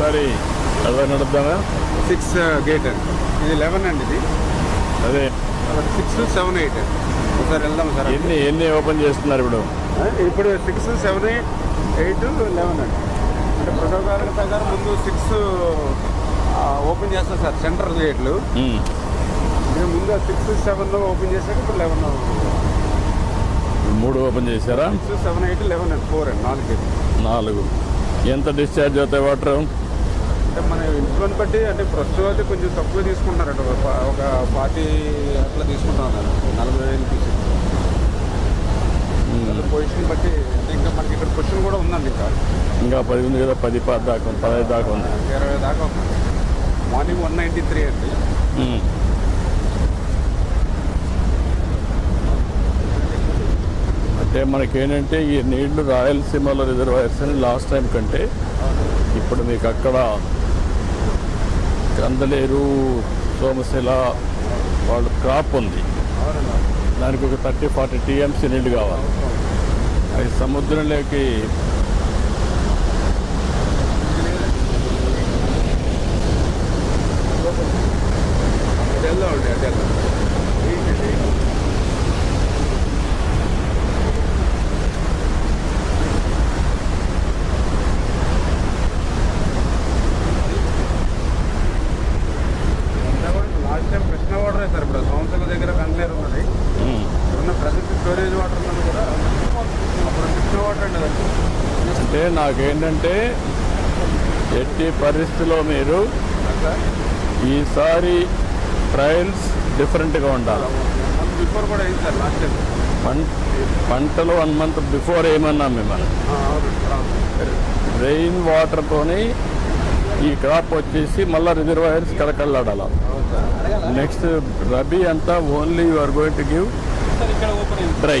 ఒకసారి అదే నడుద్దామా సిక్స్ గేట్. ఇది లెవెన్ అండి ఇది. అదే. Six seven eight. ఒకసారి వెళ్దాం సార్. ఎన్ని ఎన్ని ఓపెన్ చేస్తున్నారు ఇప్పుడు? ఇప్పుడు six seven eight eight eleven అండి. అంటే ప్రోటోకాల్ ప్రకారం ముందు సిక్స్ ఓపెన్ చేస్తాం సార్ సెంటర్ గేట్లు. ముందు సిక్స్ సెవెన్ ఓపెన్ చేసాక ఇప్పుడు లెవెన్. మూడు ఓపెన్ చేశారా? సిక్స్ సెవెన్ ఎయిట్ లెవెన్ అండి ఫోర్ అండి నాలుగు నాలుగు. ఎంత డిశ్చార్జ్ అవుతాయి వాటర్? అంటే మన ఇంట్లోని బట్టి అంటే ప్రస్తుతం అయితే కొంచెం తక్కువ తీసుకుంటున్నారంట. ఒక పార్టీ అట్లా తీసుకుంటున్నారు నలభై వేలు తీసి పొజిషన్ బట్టి అంటే ఇంకా మనకి ఇక్కడ పొజిషన్ కూడా ఉందండి ఇంకా. ఇంకా పది ఉంది కదా పది పది దాకా ఉంది, పదహైదు దాకా ఉంది. ఇరవై దాకా ఉంది. మార్నింగ్ వన్ నైంటీ త్రీ అండి. అంటే మనకేంటంటే ఈ నీళ్ళు రాయలసీమలో రిజర్వాయర్స్ అని లాస్ట్ టైం కంటే ఇప్పుడు మీకు అక్కడ కందలేరు సోమశిల వాళ్ళ క్రాప్ ఉంది. దానికి ఒక థర్టీ ఫార్టీ టీఎంసీ నీళ్ళు కావాలి. అది సముద్రంలోకి అటు వెళ్దాం అండి అటు వెళ్దాం last time Krishna water sir ఇప్పుడు సంవత్సరాల దగ్గర కండ్లేరు ఉన్నది ఉమ్, ఉన్న ప్రజెంట్ స్టోరేజ్ వాటర్ ఉన్నది కూడా అప్పుడు కృష్ణ వాటర్ అండి అది అంటే నాకేంటంటే ఎట్టి పరిస్థితిలో మీరు సార్ ఈసారి ట్రయల్స్ డిఫరెంట్గా ఉండాలి. బిఫోర్ కూడా అయింది సార్ లాస్ట్ టైం పంట పంటలు వన్ మంత్ బిఫోర్ ఏమన్నాం మిమ్మల్ని. రెయిన్ వాటర్తోని ఈ క్రాప్ వచ్చేసి మళ్ళీ రిజర్వాయర్స్ కలకల్లాడాల నెక్స్ట్ రబీ అంతా only you are going to give dry.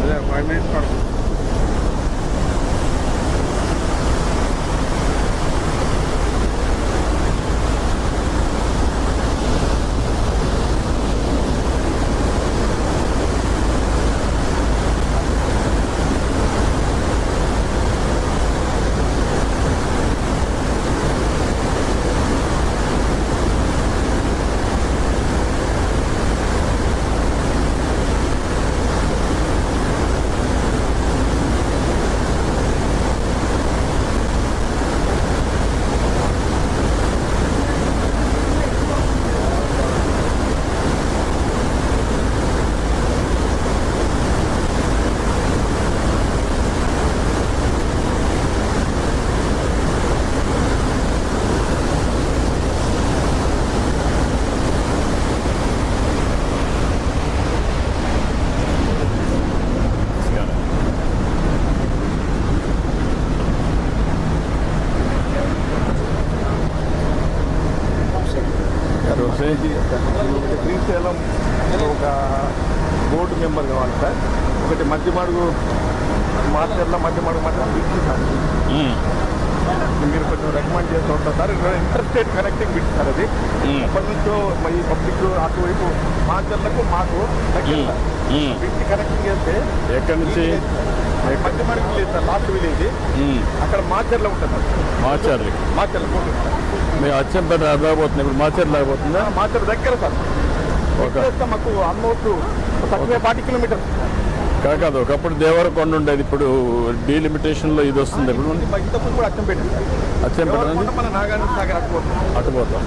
అదే ఫైవ్ మినిట్స్ పడుతుంది శ్రీశైలం ఒక బోర్డు మెంబర్ కావాలి సార్ ఒకటి మధ్య మడుగు మాస్టర్ల మధ్య మధ్య బిడ్స్ సార్ మీరు కొంచెం రికమెండ్ చేస్తూ ఉంటారు sir inter state connecting sir అది. మ్మ్. అప్పటి నుంచో ఈ పబ్లిక్ అటువైపు మాస్టర్లకు మాకు. మ్మ్. బిడ్ కనెక్టింగ్ చేస్తే ఎక్కడి నుంచి? మధ్య విలేజ్ సార్ లాస్ట్ విలేజ్ అక్కడ మాచర్లో ఉంటుంది మాచార్లు. మాచర్ల పోతుంది సార్. మీ అచ్చంపేట రాబోతుంది ఇప్పుడు రాబోతుందా? మాచర్ దగ్గర సార్. మాకు ఆల్మోస్ట్ తక్కువ ఫార్టీ కిలోమీటర్స్ కాదు ఒకప్పుడు దేవరకొండ ఉండేది. ఇప్పుడు డీలిమిటేషన్లో ఇది వస్తుంది. ఇప్పుడు ఇంతకుముందు కూడా అచ్చం పెట్టింది అచ్చంపేట నుంచి మన నాగార్జున సాగర్ అట్టుకోవచ్చు అటు పోతాం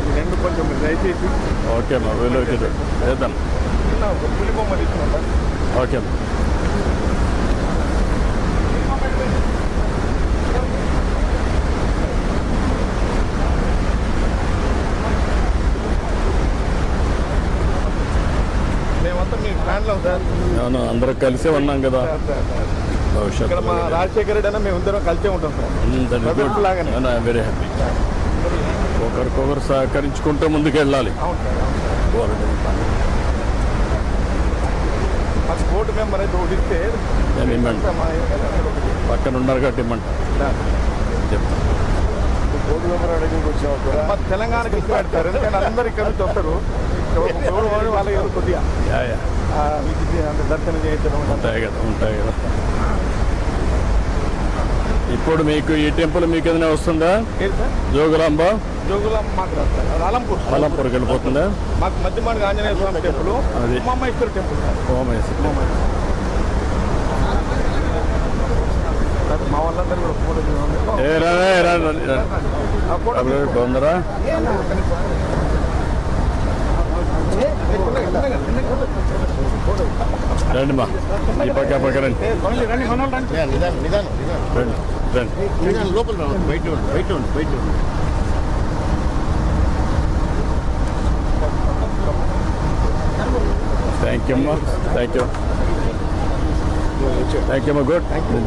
ఈ రెండు కొంచెం దయచేసి ఓకే అమ్మా వీళ్ళు వేద్దాం ఓకే అమ్మా మేమంతా మీ ప్లాన్లో సార్ అవును అందరూ కలిసే ఉన్నాం కదా. ఇక్కడ మా భవిష్యత్తు రాజశేఖర్ రెడ్డి అన్న కలిసే ఉంటాం సార్. వెరీ హ్యాపీ ఒకరికొకరు సహకరించుకుంటూ ముందుకెళ్ళాలి. బోర్డు మెంబర్ అయితే ఒకటి పక్కన ఉన్నారు కాబట్టి ఇమ్మంట. చెప్తా. బోర్డు మెంబర్ అడిగి వచ్చావు కూడా మా తెలంగాణకి ఎందుకంటే అందరు ఇక్కడ నుంచి వస్తారు. ఎవరు వాళ్ళ ఎవరు కొద్దిగా. దర్శనం చేయించడం ఉంటాయి కదా ఉంటాయి కదా. ఇప్పుడు మీకు ఈ టెంపుల్ మీకు ఏదైనా వస్తుందా? జోగులాంబ? జోగులాం మాకు రాదు సార్. అది అలంపూర్. అలంపూర్కి వెళ్ళిపోతుందా? మాకు మధ్యమాడికి ఆంజనేయ స్వామి టెంపుల్ అది. టెంపుల్ మా వాళ్ళందరూ కూడా ఫోటో రండి మా. ఈ పక్క పక్క రండి. రండి, లోపల బయట బయట బయట థ్యాంక్ యూ అమ్మా. థ్యాంక్ యూ థ్యాంక్ యూ అమ్మా. గుడ్ నేను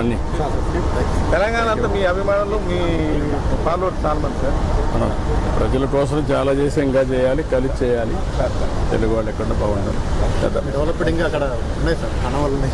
అన్నీ తెలంగాణ అంతా మీ అభిమానులు మీ ఫాలోవర్స్ సార్? మనం ప్రజల కోసం చాలా చేసి ఇంకా చేయాలి కలిసి చేయాలి. తెలుగు వాళ్ళు ఎక్కడ బాగుండాలి కదా డెవలప్మెంట్ ఇంకా అక్కడ ఉన్నాయి సార్. ఉన్నాయి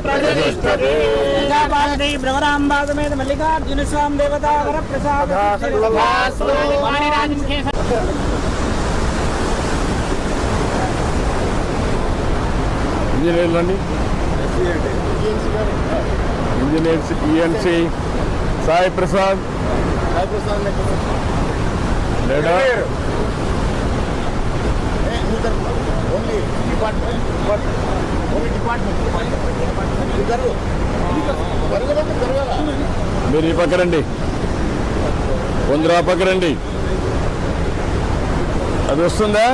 మేమంతా కదా. టీడీపీలో ఉన్నాం ఇంతకుముందు అంతా మ్మ్. స్వార్థ స్థితి. పార్వతీ భ్రవరాంబాగమేద మల్లికార్జున స్వామి దేవతా వర ప్రసాద ఇంజనీర్లు అండి ఇంజనీర్స్ ఈఎన్సి సాయి ప్రసాద్ లేడా only department only department జరగాల మీరు ఈ పక్క రండి. కొందరు ఆ పక్క రండి. అది వస్తుందా?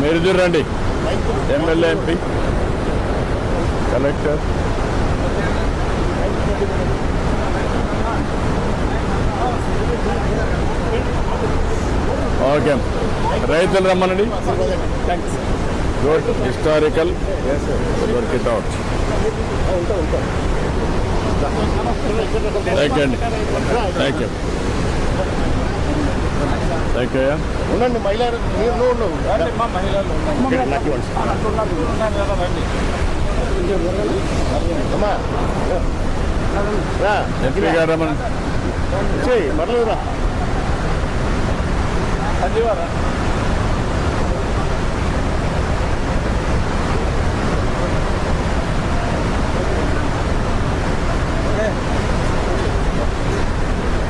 మీరు ఇద్దరు రండి. ఎమ్మెల్యే ఎంపీ కలెక్టర్ ఓకే రైతులు రమ్మనండి. Good historical work it out thank you అండి థ్యాంక్ యూ థ్యాంక్ యూ ఉండండి మహిళ మీరు నువ్వు ఉండవు రండి, మా మహిళలు నాకు ఇవ్వండి సార్. అంటున్నారు, ఉన్నారు కదా, రండి. అమ్మా రా. ఎంపీ గారు రమ్మని. చేయి పర్లేదు రా. సంజీవారా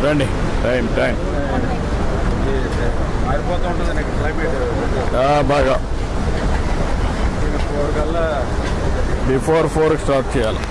రండి. Time time. మారిపోతూ ఉంటుంది క్లైమేట్ ఆ, బాగా. ఫోర్ కల్లా బిఫోర్ ఫోర్ స్టార్ట్ చేయాలి.